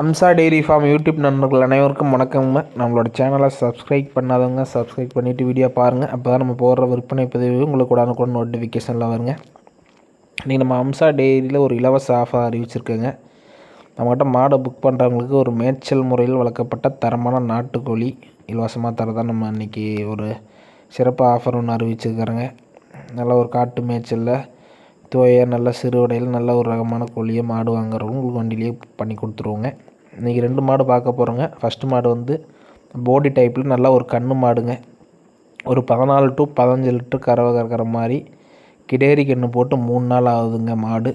Amsa dairy farm YouTube நண்பர்கள் அனைவருக்கும் வணக்கங்க நம்மளோட சேனலை சப்ஸ்கிரைப் பண்ணாதவங்க சப்ஸ்கிரைப் பண்ணிவிட்டு வீடியோ பாருங்கள் அப்போ தான் நம்ம போடுற விற்பனை பதிவு உங்களுக்கு உடனுக்குடன் நோட்டிஃபிகேஷனில் வருங்க. இன்றைக்கி நம்ம அம்சா டெய்ரியில் ஒரு இலவச ஆஃபர் அறிவிச்சிருக்கேங்க. நம்மகிட்ட மாடை புக் பண்ணுறவங்களுக்கு ஒரு மேய்ச்சல் முறையில் வளர்க்கப்பட்ட தரமான நாட்டுக்கோழி இலவசமாக தரதான் நம்ம இன்றைக்கி ஒரு சிறப்பு ஆஃபர் ஒன்று அறிவிச்சிருக்கிறோங்க நல்ல ஒரு காட்டு மேய்ச்சலில் துவைய நல்ல சிறுவடையில் நல்ல ஒரு ரகமான கோழியை மாடு வாங்குறவங்க உங்களுக்கு வண்டியிலேயே பண்ணி கொடுத்துருவோங்க. இன்றைக்கி ரெண்டு மாடு பார்க்க போகிறோங்க ஃபஸ்ட்டு மாடு வந்து போடி டைப்பில் நல்ல ஒரு கன்று மாடுங்க. ஒரு பதினாலு டு பதினஞ்சு லிட்டர் கறவை கறக்கிற மாதிரி கிடேரி கன்று போட்டு மூணு நாள் ஆகுதுங்க மாடு.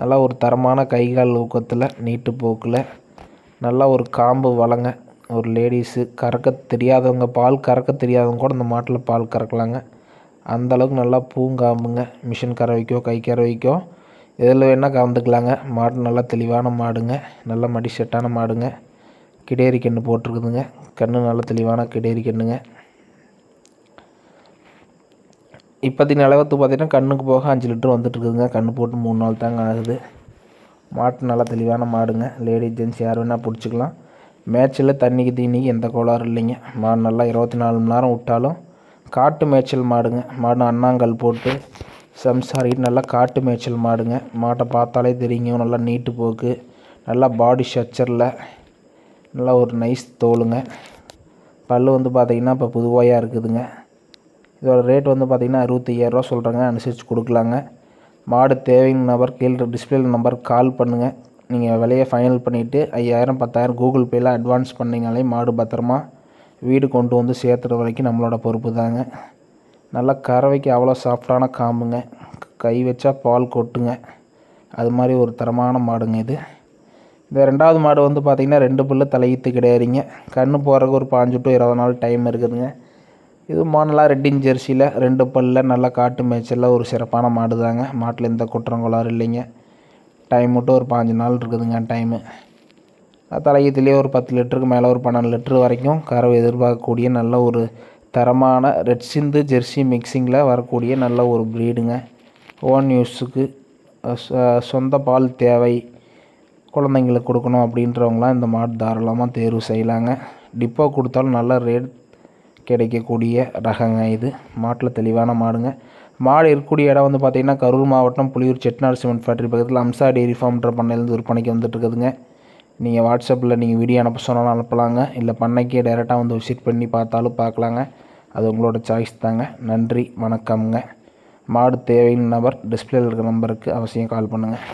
நல்லா ஒரு தரமான கைகால் ஊக்கத்தில் நீட்டு போக்கில் நல்லா ஒரு காம்பு வளங்க. ஒரு லேடிஸு கறக்க தெரியாதவங்க பால் கறக்க தெரியாதவங்க கூட இந்த மாட்டில் பால் கறக்கலாங்க. அந்தளவுக்கு நல்லா பூங்காம்புங்க மிஷின் கறவைக்கோ கை கறவைக்கோ எதில் வேணால் கலந்துக்கலாங்க மாடு நல்லா தெளிவான மாடுங்க. நல்ல மடி செட்டான மாடுங்க. கிடேரி கன்று போட்டிருக்குதுங்க. கன்று நல்ல தெளிவான கிடேரி கன்றுங்க இப்போதைக்கு நிலவரத்து பார்த்திங்கன்னா கண்ணுக்கு போக அஞ்சு லிட்டர் வந்துட்டுருக்குதுங்க. கன்று போட்டு மூணு நாள் தாங்க ஆகுது. மாட்டு நல்லா தெளிவான மாடுங்க. லேடி ஜென்ஸ் யார் வேணால் பிடிச்சிக்கலாம். மேட்ச்சில் தண்ணிக்கு தீனிக்கு எந்த கோளாறும் இல்லைங்க. மாடு நல்லா இருபத்தி நாலு மணி நேரம் விட்டாலும் காட்டு மேய்ச்சல் மாடுங்க. மாடு அண்ணாங்கல் போட்டு சம்சாரிட்டு நல்லா காட்டு மேய்ச்சல் மாடுங்க. மாட்டை பார்த்தாலே தெரியுங்க நல்லா நீட்டு போக்கு. நல்லா பாடி ஸ்ட்ரக்சரில் நல்லா ஒரு நைஸ் தோலுங்க. பல் வந்து பார்த்திங்கன்னா இப்போ புதுவாயாக இருக்குதுங்க. இதோட ரேட் வந்து பார்த்திங்கன்னா அறுபத்தையாயிரரூவா சொல்கிறாங்க அனுசரித்து கொடுக்கலாங்க. மாடு தேவைங்க நபர் கீழே டிஸ்பிளே நம்பர் கால் பண்ணுங்கள் நீங்கள் விலையை ஃபைனல் பண்ணிவிட்டு ஐயாயிரம் பத்தாயிரம் கூகுள் பேயில் அட்வான்ஸ் பண்ணிங்கனாலே மாடு பத்திரமா வீடு கொண்டு வந்து சேர்த்துற வரைக்கும் நம்மளோட பொறுப்பு தாங்க. நல்லா கறவைக்கு அவ்வளோ சாஃப்டான காம்புங்க. கை வச்சா பால் கொட்டுங்க. அது மாதிரி ஒரு தரமான மாடுங்க இது. இந்த ரெண்டாவது மாடு வந்து பார்த்திங்கன்னா ரெண்டு புல்லு தலையீத்து கிடையாதுங்க. கண்ணு போகிறதுக்கு ஒரு பாஞ்சு டு இருபது நாள் டைம் இருக்குதுங்க. இது மாடெல்லாம் ரெட்டின் ஜெர்சியில் ரெண்டு பல்லில் நல்லா காட்டு மேய்ச்சலில் ஒரு சிறப்பான மாடு தாங்க மாட்டில் எந்த குற்றங்கொளாறு இல்லைங்க. டைம் மட்டும் ஒரு பாஞ்சு நாள் இருக்குதுங்க டைமு தலையத்துலேயே ஒரு பத்து லிட்டருக்கு மேலே ஒரு பன்னெண்டு லிட்ரு வரைக்கும் கறவை எதிர்பார்க்கக்கூடிய நல்ல ஒரு தரமான ரெட் சிந்து ஜெர்சி மிக்சிங்கில் வரக்கூடிய நல்ல ஒரு ப்ரீடுங்க. ஓன் யூஸுக்கு சொந்த பால் தேவை குழந்தைங்களுக்கு கொடுக்கணும் அப்படின்றவங்களாம் இந்த மாடு தாராளமாக தேர்வு செய்யலாங்க. டிப்போ கொடுத்தாலும் நல்ல ரேட் கிடைக்கக்கூடிய ரகங்க இது. மாட்டில் தெளிவான மாடுங்க. மாடு இருக்கக்கூடிய இடம் வந்து பார்த்திங்கன்னா கரூர் மாவட்டம் புளியூர் செட்நாடு சிமெண்ட் ஃபேக்ட்ரி பக்கத்தில் அம்சா டெய்ரி ஃபார்ம்ன்ற பண்ணையிலேருந்து விற்பனைக்கு வந்துட்டுருக்குதுங்க நீங்கள் வாட்ஸ்அப்பில் நீங்கள் வீடியோ அனுப்ப சொன்னாலும் அனுப்பலாங்க. இல்லை பண்ணைக்கே டைரெக்டாக வந்து விசிட் பண்ணி பார்த்தாலும் பார்க்கலாங்க. அது உங்களோட சாய்ஸ் தாங்க. நன்றி வணக்கம்ங்க. மாடு தேவையின் நபர் டிஸ்பிளேயில் இருக்கிற நம்பருக்கு அவசியம் கால் பண்ணுங்கள்